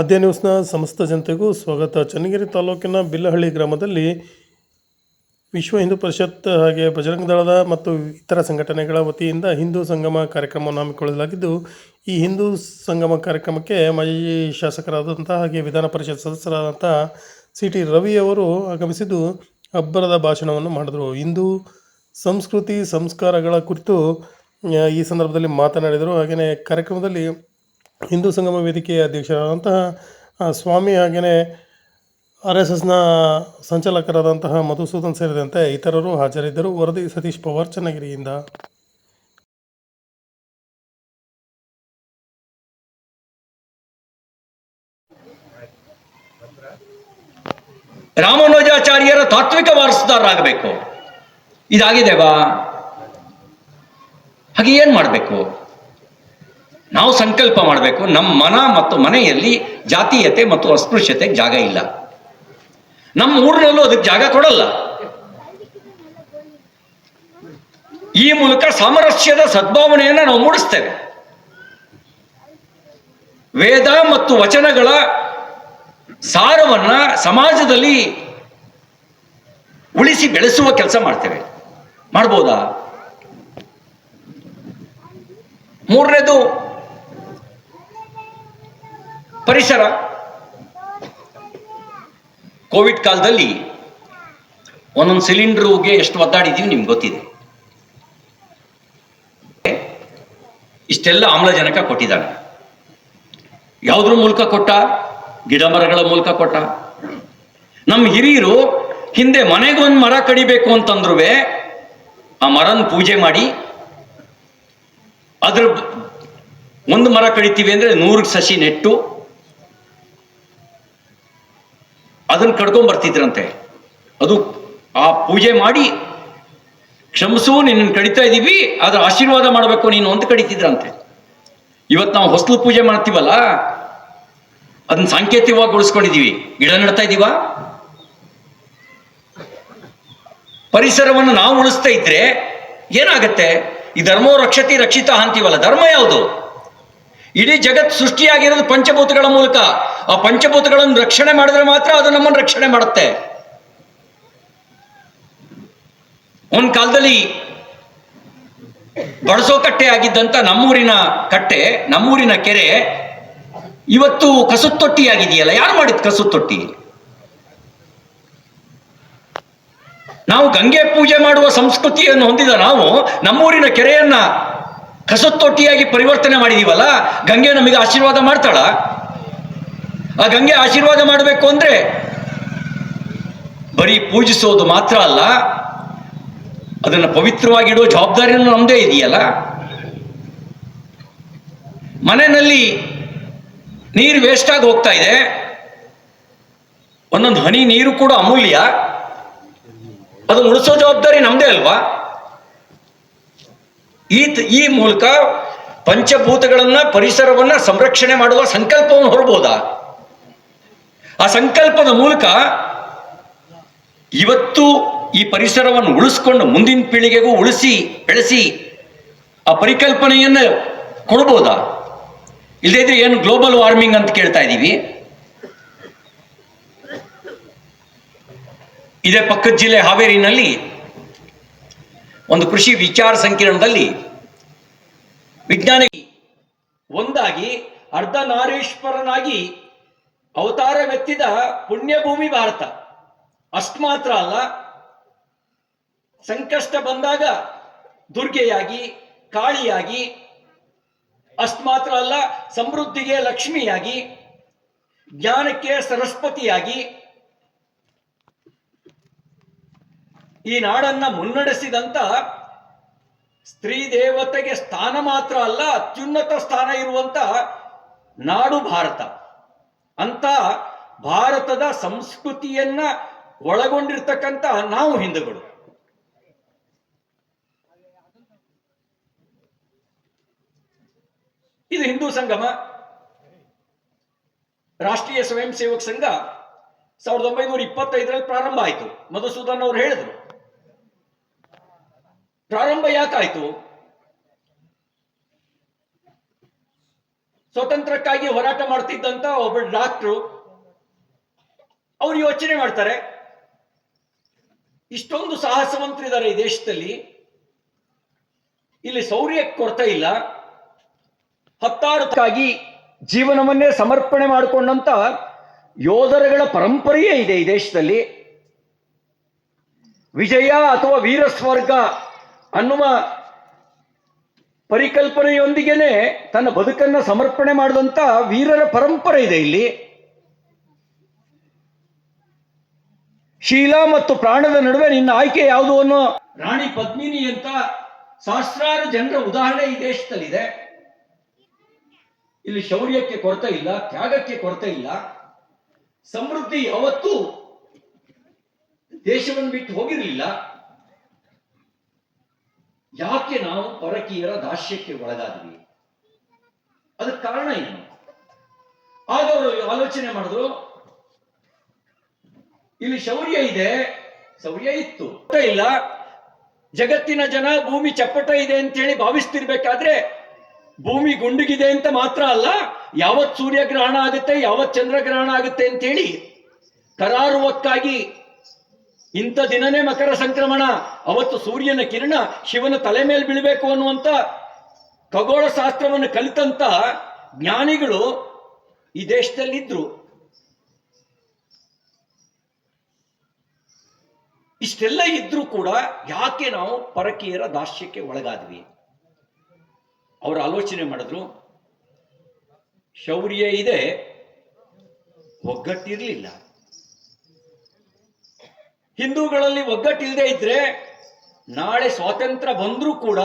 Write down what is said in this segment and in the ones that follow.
ಆದ್ಯ ನ್ಯೂಸ್ನ ಸಮಸ್ತ ಜನತೆಗೂ ಸ್ವಾಗತ. ಚನ್ನಗಿರಿ ತಾಲೂಕಿನ ಬಿಲ್ಲಹಳ್ಳಿ ಗ್ರಾಮದಲ್ಲಿ ವಿಶ್ವ ಹಿಂದೂ ಪರಿಷತ್ ಹಾಗೆ ಬಜರಂಗ ದಳದ ಮತ್ತು ಇತರ ಸಂಘಟನೆಗಳ ವತಿಯಿಂದ ಹಿಂದೂ ಸಂಗಮ ಕಾರ್ಯಕ್ರಮವನ್ನು ಹಮ್ಮಿಕೊಳ್ಳಲಾಗಿದ್ದು, ಈ ಹಿಂದೂ ಸಂಗಮ ಕಾರ್ಯಕ್ರಮಕ್ಕೆ ಮಾಜಿ ಶಾಸಕರಾದಂಥ ಹಾಗೆ ವಿಧಾನ ಪರಿಷತ್ ಸದಸ್ಯರಾದಂಥ ಸಿ ಟಿ ರವಿ ಅವರು ಆಗಮಿಸಿದ್ದು ಅಬ್ಬರದ ಭಾಷಣವನ್ನು ಮಾಡಿದರು. ಹಿಂದೂ ಸಂಸ್ಕೃತಿ ಸಂಸ್ಕಾರಗಳ ಕುರಿತು ಈ ಸಂದರ್ಭದಲ್ಲಿ ಮಾತನಾಡಿದರು. ಹಾಗೆಯೇ ಕಾರ್ಯಕ್ರಮದಲ್ಲಿ ಹಿಂದೂ ಸಂಗಮ ವೇದಿಕೆಯ ಅಧ್ಯಕ್ಷರಾದಂತಹ ಸ್ವಾಮಿ ಹಾಗೆಯೇ ಆರ್ ಎಸ್ ಎಸ್ನ ಸಂಚಾಲಕರಾದಂತಹ ಮಧುಸೂದನ್ ಸೇರಿದಂತೆ ಇತರರು ಹಾಜರಿದ್ದರು. ವರದಿ ಸತೀಶ್ ಪವಾರ್, ಚನ್ನಗಿರಿಯಿಂದ. ರಾಮಾನುಜಾಚಾರ್ಯರ ತಾತ್ವಿಕ ವಾರಸುದಾರರಾಗಬೇಕು. ಇದಾಗಿದೆವಾ ಹಾಗೆ ಏನ್ ಮಾಡಬೇಕು? ನಾವು ಸಂಕಲ್ಪ ಮಾಡಬೇಕು. ನಮ್ಮ ಮನ ಮತ್ತು ಮನೆಯಲ್ಲಿ ಜಾತೀಯತೆ ಮತ್ತು ಅಸ್ಪೃಶ್ಯತೆಗೆ ಜಾಗ ಇಲ್ಲ. ನಮ್ಮ ಊರಿನಲ್ಲೂ ಅದಕ್ಕೆ ಜಾಗ ಕೊಡಲ್ಲ. ಈ ಮೂಲಕ ಸಾಮರಸ್ಯದ ಸದ್ಭಾವನೆಯನ್ನು ನಾವು ಮೂಡಿಸ್ತೇವೆ. ವೇದ ಮತ್ತು ವಚನಗಳ ಸಾರವನ್ನ ಸಮಾಜದಲ್ಲಿ ಉಳಿಸಿ ಬೆಳೆಸುವ ಕೆಲಸ ಮಾಡ್ತೇವೆ. ಮಾಡ್ಬೋದಾ? ಮೂರನೇದು ಪರಿಸರ. ಕೋವಿಡ್ ಕಾಲದಲ್ಲಿ ಒಂದೊಂದು ಸಿಲಿಂಡ್ರುಗೆ ಎಷ್ಟು ಒದ್ದಾಡಿದೀವಿ ನಿಮ್ಗೆ ಗೊತ್ತಿದೆ. ಇಷ್ಟೆಲ್ಲ ಆಮ್ಲಜನಕ ಕೊಟ್ಟಿದ್ದಾನೆ ಯಾವುದ್ರ ಮೂಲಕ ಕೊಟ್ಟ? ಗಿಡ ಮರಗಳ ಮೂಲಕ ಕೊಟ್ಟ. ನಮ್ಮ ಹಿರಿಯರು ಹಿಂದೆ ಮನೆಗೊಂದು ಮರ ಕಡಿಬೇಕು ಅಂತಂದ್ರೂ ಆ ಮರನ ಪೂಜೆ ಮಾಡಿ ಅದ್ರ ಒಂದು ಮರ ಕಡಿತೀವಿ ಅಂದ್ರೆ ನೂರು ಸಸಿ ನೆಟ್ಟು ಅದನ್ನ ಕಡ್ಕೊಂಡ್ ಬರ್ತಿದ್ರಂತೆ. ಅದು ಆ ಪೂಜೆ ಮಾಡಿ ಕ್ಷಮಿಸು ನಿನ್ನ ಕಡಿತಾ ಇದ್ದೀವಿ ಅದ್ರ ಆಶೀರ್ವಾದ ಮಾಡಬೇಕು ನೀನು ಅಂತ ಕಡಿತಿದ್ರಂತೆ. ಇವತ್ತು ನಾವು ಹೊಸಲು ಪೂಜೆ ಮಾಡ್ತೀವಲ್ಲ, ಅದನ್ನ ಸಾಂಕೇತಿಕವಾಗಿ ಉಳಿಸ್ಕೊಂಡಿದೀವಿ. ಗಿಡ ನಡ್ತಾ ಇದೀವ? ಪರಿಸರವನ್ನು ನಾವು ಉಳಿಸ್ತಾ ಇದ್ರೆ ಏನಾಗತ್ತೆ? ಈ ಧರ್ಮೋ ರಕ್ಷತಿ ರಕ್ಷಿತ ಅಂತೀವಲ್ಲ, ಧರ್ಮ ಯಾವುದು? ಇಡೀ ಜಗತ್ ಸೃಷ್ಟಿಯಾಗಿರೋದು ಪಂಚಭೂತಗಳ ಮೂಲಕ. ಆ ಪಂಚಭೂತಗಳನ್ನು ರಕ್ಷಣೆ ಮಾಡಿದ್ರೆ ಮಾತ್ರ ಅದು ನಮ್ಮನ್ನು ರಕ್ಷಣೆ ಮಾಡುತ್ತೆ. ಒಂದ್ ಕಾಲದಲ್ಲಿ ಬಳಸೋ ಕಟ್ಟೆ ಆಗಿದ್ದಂತ ನಮ್ಮೂರಿನ ಕಟ್ಟೆ, ನಮ್ಮೂರಿನ ಕೆರೆ ಇವತ್ತು ಕಸುತ್ತೊಟ್ಟಿ ಆಗಿದೆಯಲ್ಲ ಯಾರು ಮಾಡಿದ್ ಕಸುತ್ತೊಟ್ಟಿ? ನಾವು ಗಂಗೆ ಪೂಜೆ ಮಾಡುವ ಸಂಸ್ಕೃತಿಯನ್ನು ಹೊಂದಿದ ನಾವು ನಮ್ಮೂರಿನ ಕೆರೆಯನ್ನ ಕಸುತ್ತೊಟ್ಟಿಯಾಗಿ ಪರಿವರ್ತನೆ ಮಾಡಿದೀವಲ್ಲ? ಗಂಗೆ ನಮಗೆ ಆಶೀರ್ವಾದ ಮಾಡ್ತಾಳ? ಆ ಗಂಗೆ ಆಶೀರ್ವಾದ ಮಾಡಬೇಕು ಅಂದ್ರೆ ಬರೀ ಪೂಜಿಸೋದು ಮಾತ್ರ ಅಲ್ಲ, ಅದನ್ನು ಪವಿತ್ರವಾಗಿಡೋ ಜವಾಬ್ದಾರಿಯನ್ನು ನಮ್ಮದೇ ಇದೆಯಲ್ಲ? ಮನೆಯಲ್ಲಿ ನೀರು ವೇಸ್ಟ್ ಆಗಿ ಹೋಗ್ತಾ ಇದೆ. ಒಂದೊಂದು ಹನಿ ನೀರು ಕೂಡ ಅಮೂಲ್ಯ. ಅದು ಉಳಿಸೋ ಜವಾಬ್ದಾರಿ ನಮ್ದೇ ಅಲ್ವಾ? ಈ ಈ ಮೂಲಕ ಪಂಚಭೂತಗಳನ್ನ, ಪರಿಸರವನ್ನ ಸಂರಕ್ಷಣೆ ಮಾಡುವ ಸಂಕಲ್ಪವನ್ನು ಹೊರಬಹುದಾ ಆ ಸಂಕಲ್ಪದ ಮೂಲಕ ಇವತ್ತು ಈ ಪರಿಸರವನ್ನು ಉಳಿಸ್ಕೊಂಡು ಮುಂದಿನ ಪೀಳಿಗೆಗೂ ಉಳಿಸಿ, ಬೆಳೆಸಿ ಆ ಪರಿಕಲ್ಪನೆಯನ್ನು ಕೊಡ್ಬೋದಾ? ಇಲ್ಲದೇ ಇದ್ರೆ ಏನು ಗ್ಲೋಬಲ್ ವಾರ್ಮಿಂಗ್ ಅಂತ ಕೇಳ್ತಾ ಇದ್ದೀವಿ. ಇದೇ ಪಕ್ಕದ ಜಿಲ್ಲೆ ಹಾವೇರಿನಲ್ಲಿ ಒಂದು ಕೃಷಿ ವಿಚಾರ ಸಂಕಿರಣದಲ್ಲಿ ವಿಜ್ಞಾನಿ ಒಂದಾಗಿ ಅರ್ಧನಾರೀಶ್ವರನಾಗಿ ಅವತಾರವೆತ್ತಿದ ಪುಣ್ಯಭೂಮಿ ಭಾರತ. ಅಷ್ಟು ಮಾತ್ರ ಅಲ್ಲ, ಸಂಕಷ್ಟ ಬಂದಾಗ ದುರ್ಗೆಯಾಗಿ, ಕಾಳಿಯಾಗಿ, ಅಷ್ಟು ಮಾತ್ರ ಅಲ್ಲ, ಸಮೃದ್ಧಿಗೆ ಲಕ್ಷ್ಮಿಯಾಗಿ, ಜ್ಞಾನಕ್ಕೆ ಸರಸ್ವತಿಯಾಗಿ, ಈ ನಾಡನ್ನ ಮುನ್ನಡೆಸಿದಂತ ಸ್ತ್ರೀ ದೇವತೆಗೆ ಸ್ಥಾನ ಮಾತ್ರ ಅಲ್ಲ, ಅತ್ಯುನ್ನತ ಸ್ಥಾನ ಇರುವಂತ ನಾಡು ಭಾರತ. ಅಂತ ಭಾರತದ ಸಂಸ್ಕೃತಿಯನ್ನ ಒಳಗೊಂಡಿರ್ತಕ್ಕಂತ ನಾವು ಹಿಂದೂಗಳು. ಇದು ಹಿಂದೂ ಸಂಗಮ. ರಾಷ್ಟ್ರೀಯ ಸ್ವಯಂ ಸೇವಕ ಸಂಘ ಸಾವಿರದ ಒಂಬೈನೂರ ಇಪ್ಪತ್ತೈದರಲ್ಲಿ ಪ್ರಾರಂಭ ಆಯಿತು. ಮಧುಸೂದನ್ ಅವರು ಹೇಳಿದ್ರು. ಪ್ರಾರಂಭ ಯಾಕಾಯ್ತು? ಸ್ವತಂತ್ರಕ್ಕಾಗಿ ಹೋರಾಟ ಮಾಡ್ತಿದ್ದಂತ ಒಬ್ಬ ಡಾಕ್ಟ್ರು ಅವ್ರು ಯೋಚನೆ ಮಾಡ್ತಾರೆ, ಇಷ್ಟೊಂದು ಸಾಹಸವಂತರಿದ್ದಾರೆ ಈ ದೇಶದಲ್ಲಿ. ಇಲ್ಲಿ ಶೌರ್ಯಕ್ಕೆ ಕೊರತೆ ಇಲ್ಲ. ಹತ್ತಾರಕ್ಕಾಗಿ ಜೀವನವನ್ನೇ ಸಮರ್ಪಣೆ ಮಾಡಿಕೊಂಡಂತ ಯೋಧರುಗಳ ಪರಂಪರೆಯೇ ಇದೆ ಈ ದೇಶದಲ್ಲಿ. ವಿಜಯ ಅಥವಾ ವೀರ ಸ್ವರ್ಗ ಅನ್ನುವ ಪರಿಕಲ್ಪನೆಯೊಂದಿಗೆನೆ ತನ್ನ ಬದುಕನ್ನ ಸಮರ್ಪಣೆ ಮಾಡಿದಂತ ವೀರರ ಪರಂಪರೆ ಇದೆ ಇಲ್ಲಿ. ಶೀಲ ಮತ್ತು ಪ್ರಾಣದ ನಡುವೆ ನಿನ್ನ ಆಯ್ಕೆ ಯಾವುದು ಅನ್ನೋ ರಾಣಿ ಪದ್ಮಿನಿ ಅಂತ ಸಹಸ್ರಾರು ಜನರ ಉದಾಹರಣೆ ಈ ದೇಶದಲ್ಲಿದೆ. ಇಲ್ಲಿ ಶೌರ್ಯಕ್ಕೆ ಕೊರತೆ ಇಲ್ಲ, ತ್ಯಾಗಕ್ಕೆ ಕೊರತೆ ಇಲ್ಲ. ಸಮೃದ್ಧಿ ಯಾವತ್ತೂ ದೇಶವನ್ನು ಬಿಟ್ಟು ಹೋಗಿರಲಿಲ್ಲ. ಯಾಕೆ ನಾವು ಪರಕೀಯರ ದಾಸ್ಯಕ್ಕೆ ಒಳಗಾದ್ವಿ? ಅದಕ್ಕೆ ಕಾರಣ ಏನು? ಆಗ ಅವರು ಆಲೋಚನೆ ಮಾಡಿದ್ರು, ಇಲ್ಲಿ ಶೌರ್ಯ ಇದೆ, ಶೌರ್ಯ ಇತ್ತು. ಇಲ್ಲ. ಜಗತ್ತಿನ ಜನ ಭೂಮಿ ಚಪ್ಪಟ ಇದೆ ಅಂತ ಹೇಳಿ ಭಾವಿಸ್ತಿರ್ಬೇಕಾದ್ರೆ ಭೂಮಿ ಗುಂಡುಗಿದೆ ಅಂತ ಮಾತ್ರ ಅಲ್ಲ ಯಾವತ್ ಸೂರ್ಯಗ್ರಹಣ ಆಗುತ್ತೆ ಯಾವತ್ ಚಂದ್ರಗ್ರಹಣ ಆಗುತ್ತೆ ಅಂತ ಹೇಳಿ ಕರಾರುವಕ್ಕಾಗಿ ಇಂಥ ದಿನನೇ ಮಕರ ಸಂಕ್ರಮಣ. ಅವತ್ತು ಸೂರ್ಯನ ಕಿರಣ ಶಿವನ ತಲೆ ಮೇಲೆ ಬೀಳಬೇಕು ಅನ್ನುವಂಥ ಖಗೋಳ ಶಾಸ್ತ್ರವನ್ನು ಕಲಿತಂತ ಜ್ಞಾನಿಗಳು ಈ ದೇಶದಲ್ಲಿದ್ರು. ಇಷ್ಟೆಲ್ಲ ಇದ್ರೂ ಕೂಡ ಯಾಕೆ ನಾವು ಪರಕೀಯರ ದಾಸ್ಯಕ್ಕೆ ಒಳಗಾದ್ವಿ? ಅವರು ಆಲೋಚನೆ ಮಾಡಿದ್ರು, ಶೌರ್ಯ ಇದೆ, ಒಗ್ಗಟ್ಟಿರ್ಲಿಲ್ಲ. ಹಿಂದೂಗಳಲ್ಲಿ ಒಗ್ಗಟ್ಟಿಲ್ಲದೆ ಇದ್ರೆ ನಾಳೆ ಸ್ವಾತಂತ್ರ್ಯ ಬಂದ್ರೂ ಕೂಡ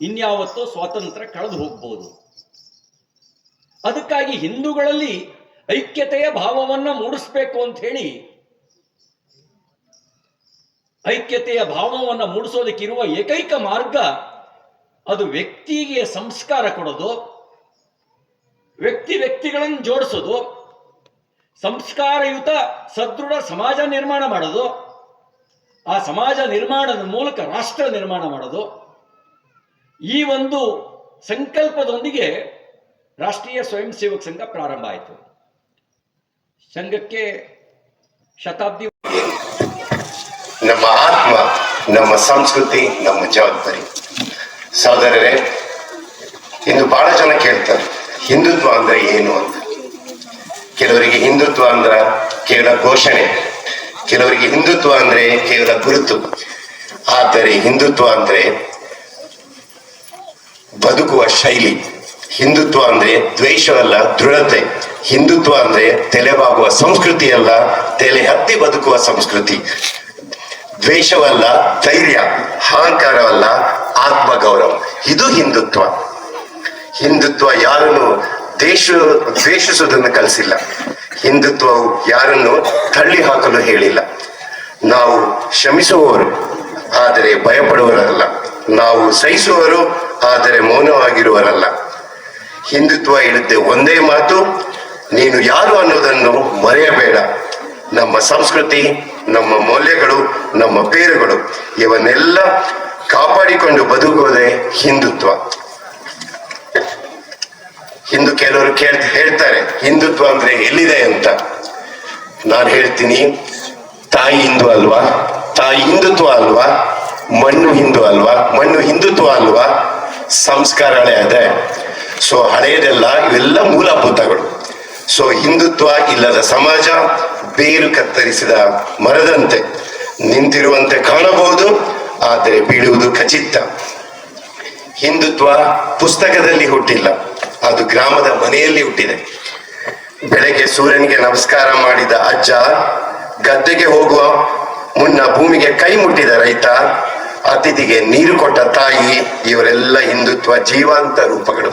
ಇನ್ಯಾವತ್ತೋ ಸ್ವಾತಂತ್ರ್ಯ ಕಳೆದು ಹೋಗ್ಬೋದು. ಅದಕ್ಕಾಗಿ ಹಿಂದೂಗಳಲ್ಲಿ ಐಕ್ಯತೆಯ ಭಾವವನ್ನ ಮೂಡಿಸ್ಬೇಕು ಅಂತ ಹೇಳಿ, ಐಕ್ಯತೆಯ ಭಾವವನ್ನು ಮೂಡಿಸೋದಕ್ಕಿರುವ ಏಕೈಕ ಮಾರ್ಗ ಅದು ವ್ಯಕ್ತಿಗೆ ಸಂಸ್ಕಾರ ಕೊಡೋದು, ವ್ಯಕ್ತಿ ವ್ಯಕ್ತಿಗಳನ್ನು ಜೋಡಿಸೋದು ಸಂಸ್ಕಾರಯುತ ಸದೃಢ ಸಮಾಜ ನಿರ್ಮಾಣ ಮಾಡೋದು, ಆ ಸಮಾಜ ನಿರ್ಮಾಣದ ಮೂಲಕ ರಾಷ್ಟ್ರ ನಿರ್ಮಾಣ ಮಾಡೋದು, ಈ ಒಂದು ಸಂಕಲ್ಪದೊಂದಿಗೆ ರಾಷ್ಟ್ರೀಯ ಸ್ವಯಂ ಸೇವಕ ಸಂಘ ಪ್ರಾರಂಭ ಆಯಿತು. ಸಂಘಕ್ಕೆ ಶತಾಬ್ದಿ ನಮ್ಮ ಆತ್ಮ, ನಮ್ಮ ಸಂಸ್ಕೃತಿ, ನಮ್ಮ ಜವಾಬ್ದಾರಿ. ಸಹೋದರರೇ, ಇಂದು ಬಹಳ ಜನ ಕೇಳ್ತಾರೆ, ಹಿಂದುತ್ವ ಅಂದ್ರೆ ಏನು ಅಂತ. ಕೆಲವರಿಗೆ ಹಿಂದುತ್ವ ಅಂದ್ರ ಕೇವಲ ಘೋಷಣೆ. ಕೆಲವರಿಗೆ ಹಿಂದುತ್ವ ಅಂದ್ರೆ ಕೇವಲ ಗುರುತು. ಆದರೆ ಹಿಂದುತ್ವ ಅಂದ್ರೆ ಬದುಕುವ ಶೈಲಿ. ಹಿಂದುತ್ವ ಅಂದ್ರೆ ದ್ವೇಷವಲ್ಲ, ದೃಢತೆ. ಹಿಂದುತ್ವ ಅಂದ್ರೆ ತಲೆಬಾಗುವ ಸಂಸ್ಕೃತಿ ಅಲ್ಲ, ತಲೆ ಹತ್ತಿ ಬದುಕುವ ಸಂಸ್ಕೃತಿ. ದ್ವೇಷವಲ್ಲ, ಧೈರ್ಯ. ಅಹಂಕಾರವಲ್ಲ, ಆತ್ಮಗೌರವ. ಇದು ಹಿಂದುತ್ವ. ಹಿಂದುತ್ವ ಯಾರನ್ನು ದೇಶ ದ್ವೇಷಿಸುವುದನ್ನು ಕಲಿಸಿಲ್ಲ. ಹಿಂದುತ್ವವು ಯಾರನ್ನು ತಳ್ಳಿ ಹಾಕಲು ಹೇಳಿಲ್ಲ. ನಾವು ಶ್ರಮಿಸುವವರು ಆದರೆ ಭಯಪಡುವವರಲ್ಲ. ನಾವು ಸಹಿಸುವವರು, ಆದರೆ ಮೌನವಾಗಿರುವರಲ್ಲ. ಹಿಂದುತ್ವ ಹೇಳುತ್ತೆ ಒಂದೇ ಮಾತು, ನೀನು ಯಾರು ಅನ್ನೋದನ್ನು ಮರೆಯಬೇಡ. ನಮ್ಮ ಸಂಸ್ಕೃತಿ, ನಮ್ಮ ಮೌಲ್ಯಗಳು, ನಮ್ಮ ಬೇರುಗಳು, ಇವನ್ನೆಲ್ಲ ಕಾಪಾಡಿಕೊಂಡು ಬದುಕುವುದೇ ಹಿಂದುತ್ವ. ಹಿಂದೂ ಕೆಲವರು ಕೇಳ್ತ ಹೇಳ್ತಾರೆ, ಹಿಂದುತ್ವ ಅಂದ್ರೆ ಎಲ್ಲಿದೆ ಅಂತ? ನಾನು ಹೇಳ್ತೀನಿ, ತಾಯಿ ಹಿಂದೂ ಅಲ್ವಾ? ತಾಯಿ ಹಿಂದುತ್ವ ಅಲ್ವಾ? ಮಣ್ಣು ಹಿಂದೂ ಅಲ್ವಾ? ಮಣ್ಣು ಹಿಂದುತ್ವ ಅಲ್ವಾ? ಸಂಸ್ಕಾರಗಳೇ ಅದೇ. ಸೊ, ಹಳೆಯದೆಲ್ಲ ಇವೆಲ್ಲ ಮೂಲಭೂತಗಳು. ಸೊ, ಹಿಂದುತ್ವ ಇಲ್ಲದ ಸಮಾಜ ಬೇರು ಕತ್ತರಿಸಿದ ಮರದಂತೆ ನಿಂತಿರುವಂತೆ ಕಾಣಬಹುದು, ಆದರೆ ಬೀಳುವುದು ಖಚಿತ. ಹಿಂದುತ್ವ ಪುಸ್ತಕದಲ್ಲಿ ಹುಟ್ಟಿಲ್ಲ. ಅದು ಗ್ರಾಮದ ಮನೆಯಲ್ಲಿ ಹುಟ್ಟಿದೆ. ಬೆಳಗ್ಗೆ ಸೂರ್ಯನಿಗೆ ನಮಸ್ಕಾರ ಮಾಡಿದ ಅಜ್ಜ, ಗದ್ದೆಗೆ ಹೋಗುವ ಮುನ್ನ ಭೂಮಿಗೆ ಕೈ ಮುಟ್ಟಿದ ರೈತ, ಅತಿಥಿಗೆ ನೀರು ಕೊಟ್ಟ ತಾಯಿ, ಇವರೆಲ್ಲ ಹಿಂದುತ್ವ ಜೀವಾಂತ ರೂಪಗಳು.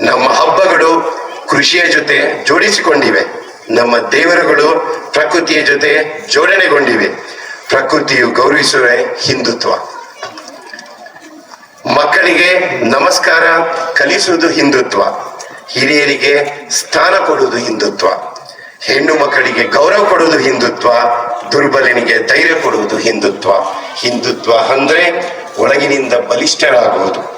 ನಮ್ಮ ಹಬ್ಬಗಳು ಕೃಷಿಯ ಜೊತೆ ಜೋಡಿಸಿಕೊಂಡಿವೆ. ನಮ್ಮ ದೇವರುಗಳು ಪ್ರಕೃತಿಯ ಜೊತೆ ಜೋಡಣೆಗೊಂಡಿವೆ. ಪ್ರಕೃತಿಯು ಗೌರವಿಸುವ ಹಿಂದುತ್ವ. ಮಕ್ಕಳಿಗೆ ನಮಸ್ಕಾರ ಕಲಿಸುವುದು ಹಿಂದುತ್ವ. ಹಿರಿಯರಿಗೆ ಸ್ಥಾನ ಕೊಡುವುದು ಹಿಂದುತ್ವ. ಹೆಣ್ಣು ಮಕ್ಕಳಿಗೆ ಗೌರವ ಕೊಡುವುದು ಹಿಂದುತ್ವ. ದುರ್ಬಲನಿಗೆ ಧೈರ್ಯ ಕೊಡುವುದು ಹಿಂದುತ್ವ. ಹಿಂದುತ್ವ ಅಂದ್ರೆ ಒಳಗಿನಿಂದ ಬಲಿಷ್ಠರಾಗುವುದು.